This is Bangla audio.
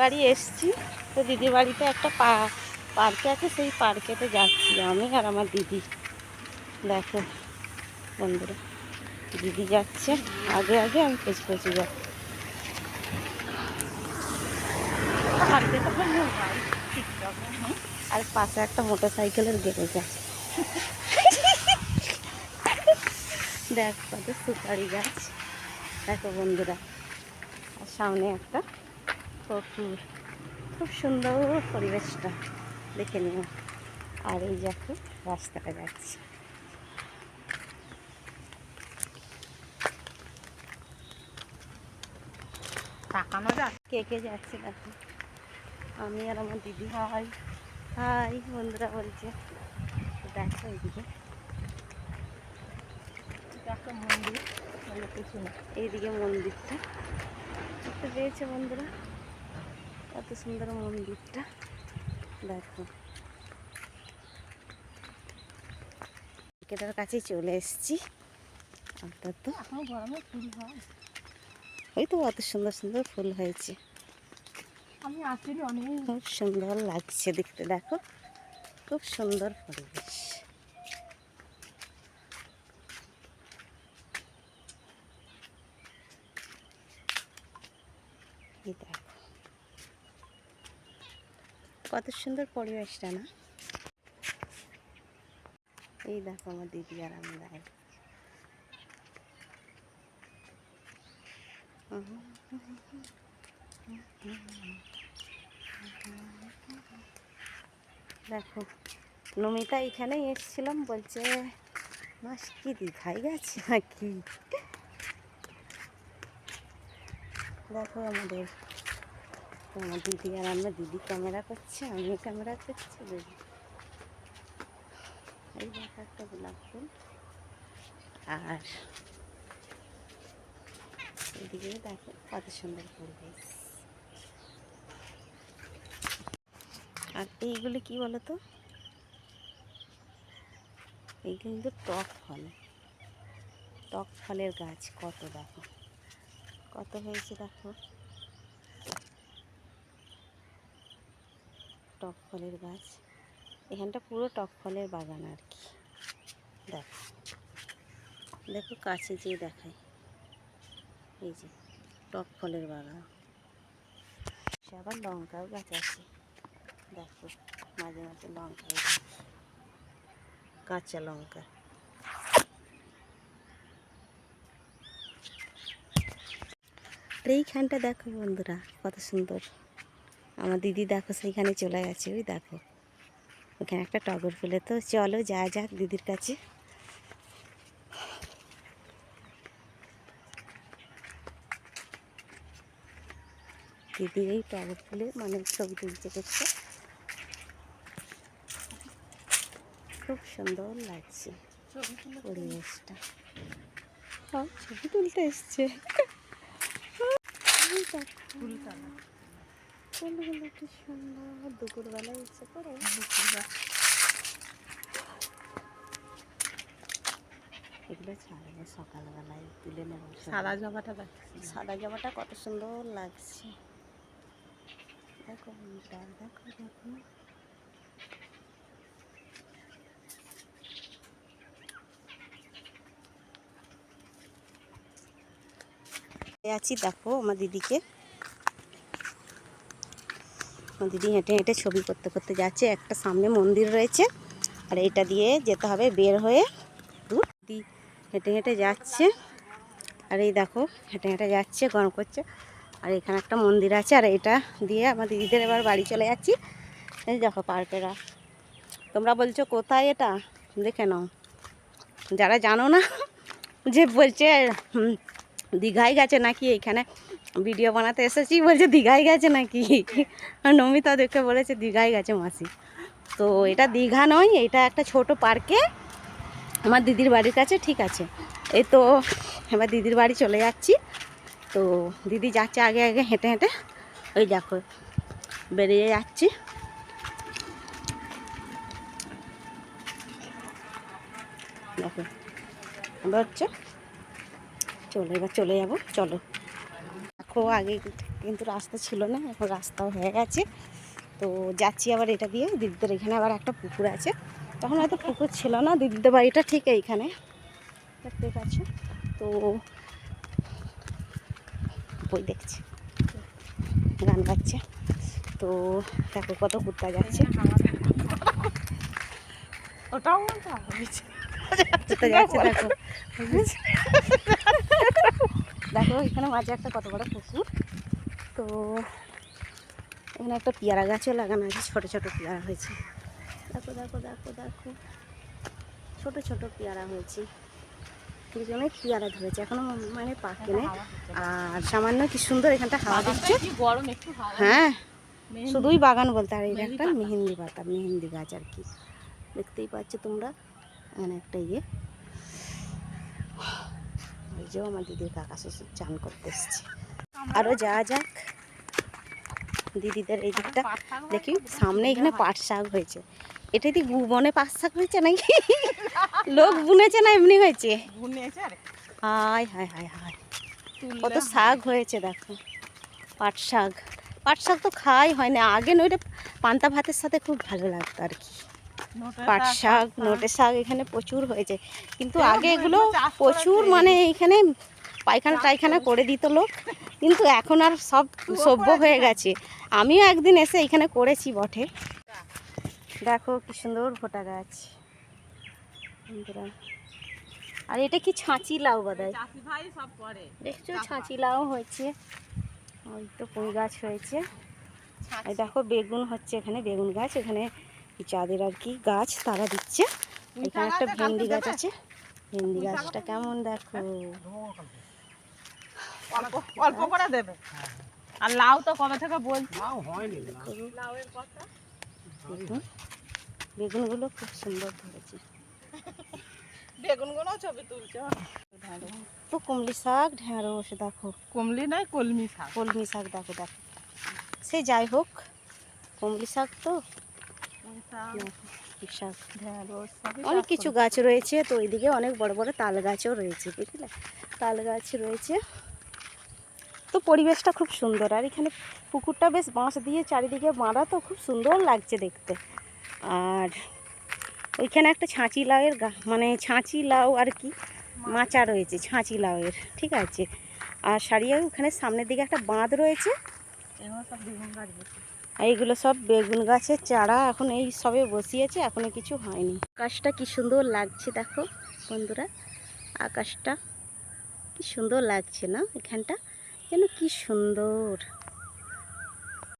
বাড়ি এসছি। তো দিদি বাড়িতে একটা পা, পার্কে আছে, সেই পার্কেতে যাচ্ছি আমি আর আমার দিদি। দেখো বন্ধুরা, দিদি যাচ্ছে। আগে আগে আমি পেছু পেছু যাচ্ছি। আর পাশে একটা মোটর সাইকেলের গ্যারেজ আছে। দেখ কত সুপারি গাছ। দেখো বন্ধুরা, আর সামনে একটা পুকুর খুব সুন্দর পরিবেশটা। দেখে নিও। আর এই দেখো রাস্তাটা যাচ্ছে। তাকানো যাক। কে কে যাচ্ছে দেখো। আমি আর আমার দিদি। হাই। হাই বন্ধুরা বলছে। দেখো এইদিকে। একটা মন্দির। এইদিকে মন্দিরটা। দেখতে পেয়েছে বন্ধুরা? কত সুন্দর মন্দিরটা। দেখো। মার্কেটের কাছে চলে এসেছি। আপনার তো গরমে ফুল হয়। ওই তো অত সুন্দর সুন্দর ফুল হয়েছে। আমি আসলে অনেক। খুব সুন্দর লাগছে দেখতে দেখো। খুব সুন্দর পরিবেশ এই দেখো কত সুন্দর পরিবেশটা না? এই দেখো আমার দিদি আর আমি দেখো, নমিতা এখানেই এসেছিলাম, বলছে, মাস কি দীঘাই গেছে নাকি? দেখো আমাদের আমার দিদি আর আমরা, দিদি ক্যামেরা করছে আমি ক্যামেরা করছি, দিদি। এই দেখো একটা গোলাপ ফুল। আর এদিকে দেখো কত সুন্দর পরিবেশ আর এইগুলো কি বলো তো এই কিন্তু টক ফল। টক ফলের গাছ, কত দেখো। কত হয়েছে দেখো? টক ফলের গাছ। এখানটা পুরো টক ফলের বাগান আর কি। দেখো। দেখো কাছে যেয়ে দেখাই। এই যে, টক ফলের বাগান। আবার লঙ্কাও গাছ আছে। দেখো, মাঝে মাঝে লঙ্কা কাঁচা লঙ্কা। এইখানটা দেখো বন্ধুরা, কত সুন্দর। আমার দিদি দেখো সেইখানে চলে গেছে, ওই দেখো। ওখানে একটা টগর ফুলে। তো চলো যা যাক দিদির কাছে। দিদির এই টগর ফুলে মানে ছবি তুলছে দেখছ খুব সুন্দর লাগছে পরিবেশটা। সব ছবি তুলতে এসছে। ফুলগুলো কি সুন্দর। দুপুরবেলা ইচ্ছে করে। এগুলো ছাড়বো সকালবেলায় তুলে নেব সাদা জবাটা সাদা কত সুন্দর লাগছে। দেখো বন্ধুরা, দেখো দেখো। আছি দেখো আমার দিদিকে। আমার দিদি হেঁটে হেঁটে ছবি করতে করতে যাচ্ছে। একটা সামনে মন্দির রয়েছে। আর এটা দিয়ে যেতে হবে বের হয়ে দূর। দিদি হেঁটে হেঁটে যাচ্ছে। আর এই দেখো, হেঁটে হেঁটে যাচ্ছে, গরম করছে। আর এখানে একটা মন্দির আছে। আর এটা দিয়ে আমার দিদিদের এবার বাড়ি চলে যাচ্ছি। এই দেখো পার্কেরা তোমরা বলছো, কোথায় এটা? দেখে নাও। যারা জানো না যে বলছে দীঘায় গেছে নাকি এইখানে ভিডিও বানাতে এসেছি বলছে, দীঘায় গেছে নাকি? নমিতা দেখে বলেছে, দীঘায় গেছে মাসি। তো এটা দীঘা নয়, এটা একটা ছোট পার্কে। আমার দিদির বাড়ির কাছে, ঠিক আছে। এই তো, এবার দিদির বাড়ি চলে যাচ্ছি। তো দিদি যাচ্ছে আগে আগে, হেঁটে হেঁটে। ওই দেখো, বেরিয়ে যাচ্ছি। দেখো হচ্ছে চলো, এবার চলে যাব, চলো। দেখো আগে কিন্তু রাস্তা ছিল না এখন রাস্তাও হয়ে গেছে। তো যাচ্ছি আবার এটা দিয়ে দিদিদের এখানে আবার একটা পুকুর আছে। তখন হয়তো পুকুর ছিল না দিদিদের বাড়িটা ঠিক এইখানে। দেখতে পাচ্ছ? তো বই দেখছি। গান গাচ্ছে তো দেখো কত কুত্তা যাচ্ছে। ওটাও যাচ্ছে দেখো। দেখো এখানে মাঝে একটা কত বড় পুকুর। তো এখানে একটা পেয়ারা গাছও লাগানো আছে ছোট ছোট পেয়ারা হয়েছে। দেখো দেখো দেখো দেখো। ছোট ছোট পেয়ারা হয়েছে। দুজনে পেয়ারা ধরেছে। এখনও মানে পাকে নেই। আর সামান্য কি সুন্দর এখানটা হাওয়া দিচ্ছে। কি গরম একটু হ্যাঁ শুধুই বাগান বলতে আর এটা একটা মেহেন্দি পাতা মেহেন্দি গাছ আর কি। দেখতেই পাচ্ছ তোমরা। এখানে একটা ইয়ে। যে আমার দিদির কাকা শ্বশুর চান করতে এসছে। আরও যাওয়া যাক দিদিদের এই দিকটা। দেখি সামনে এখানে পাট শাক হয়েছে। এটা কি বনে পাট শাক হয়েছে নাকি? লোক বুনেছে না এমনি হয়েছে? হায় হায় হায় হায়। কত শাক হয়েছে দেখো। পাট শাক। পাট শাক তো খাই হয় না। আগে নইটা পান্তা ভাতের সাথে খুব ভালো লাগতো আর কি। পাট শাক, পাট শাক। এখানে প্রচুর হয়েছে। কিন্তু আগে এগুলো প্রচুর মানে এখানে পায়খানা টাইখানা করে দিত লোক। কিন্তু এখন আর সব সভ্য হয়ে গেছে। আমিও একদিন এসে এখানে করেছি বটে। দেখো কি সুন্দর ভোটা গাছ। আর এটা কি ছাঁচি লাউ করে। দেখছ ছাঁচি লাউ হয়েছে। ওই তো পুঁই গাছ হয়েছে। দেখো বেগুন হচ্ছে এখানে বেগুন গাছ। এখানে যাদের আর কি গাছ তারা দিচ্ছে। এখানে একটা ভেন্ডি গাছ আছে। ভেন্ডি গাছটা কেমন দেখো। অল্প অল্প করে দেবে। আর লাউ তো কবে থেকে বলছি? লাউয়ের কথা? দেখুন বেগুনগুলো খুব সুন্দর ধরেছে। বেগুনগুলো ছবি তুলছে। তো কুমলি শাক ঢেঁড়স দেখো। কমলি নাই কলমি শাক। কলমি শাক দেখো দেখো। সে যাই হোক কুমলি শাক তো অনেক কিছু গাছ রয়েছে, তো ওইদিকে অনেক বড় বড় তাল গাছও রয়েছে, বুঝলে? তাল গাছ রয়েছে। তো পরিবেশটা খুব সুন্দর, আর এখানে পুকুরটা বেশ বাঁশ দিয়ে চারিদিকে বাঁধা, তো খুব সুন্দর লাগছে দেখতে। আর ওইখানে একটা ছাঁচি লাউয়ের মানে ছাঁচি লাউ আর কি, মাচা রয়েছে, ছাঁচি লাউয়ের, ঠিক আছে? আর সারিয়ে ওখানে সামনের দিকে একটা বাঁধ রয়েছে এইগুলো সব বেগুন গাছের চারা, এখন এই সবে বসিয়েছে, এখনও কিছু হয়নি। আকাশটা কি সুন্দর লাগছে দেখো বন্ধুরা, আকাশটা কি সুন্দর লাগছে না এখানটা? যেন কি সুন্দর।